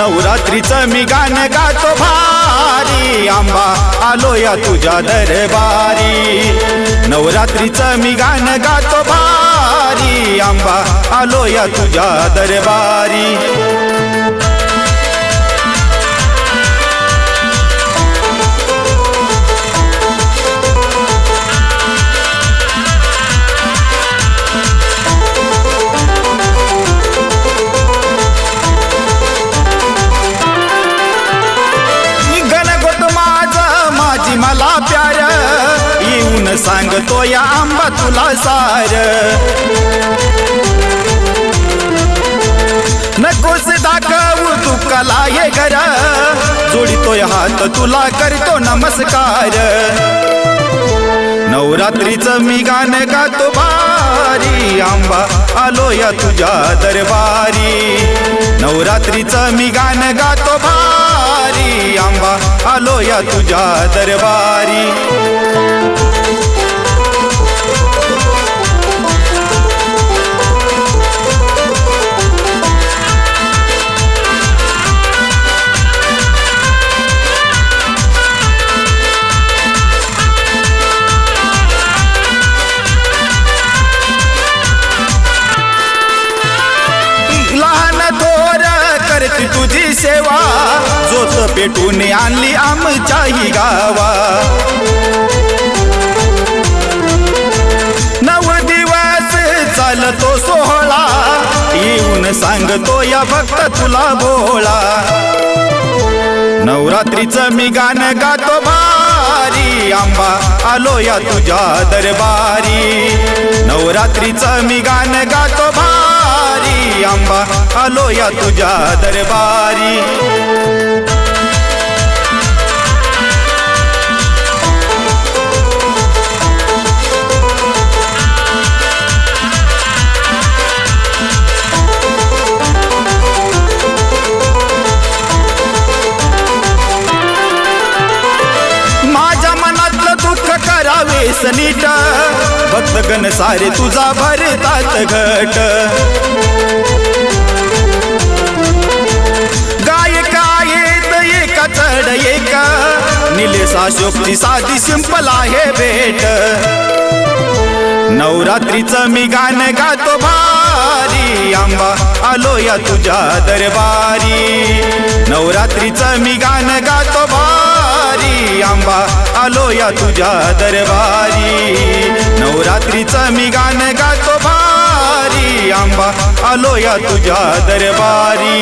नवरात्रीचं मी गाणं गातो भारी. आंबा आलो या तुझ्या दरबारी. नवरात्रीचं मी गाणं गातो भारी. आंबा आलो या तुझ्या दरबारी. मला प्यार. येऊन सांगतो या आंबा तुला सार. नकोस दाखवू तू कला ये घर. जोडितोय हात तुला करतो नमस्कार. नवरात्रीचं मी गाणं गातो भारी. आंबा आलो या तुझ्या दरबारी. नवरात्रीचं मी गाणं गातो आलो या तुझ्या दरबारी। पेटून आणली आमच्याही गावा. नव दिवस चालतो सोहळा. येऊन सांगतो या भक्त तुला भोळा. नवरात्रीचं मी गाणं गातो भारी. आंबा आलो या तुझ्या दरबारी. नवरात्रीचं मी गाणं गातो भारी. आंबा आलो या तुझ्या दरबारी. करावे सनीट. भक्तगण सारे तुझा भरतात घट. गायक आहेत एका चढ एक. निलेश अशोकची साधी सिंपल आहे भेट. नवरात्रीचं मी गाणं गातो भारी. आंबा आलो या तुझ्या दरबारी. नवरात्रीचं मी गाणं गातो भारी. आंबा आलो या तुझ्या दरबारी. नवरात्रीचं मी गाणं गातो भारी. आंबा आलो या तुझ्या दरबारी.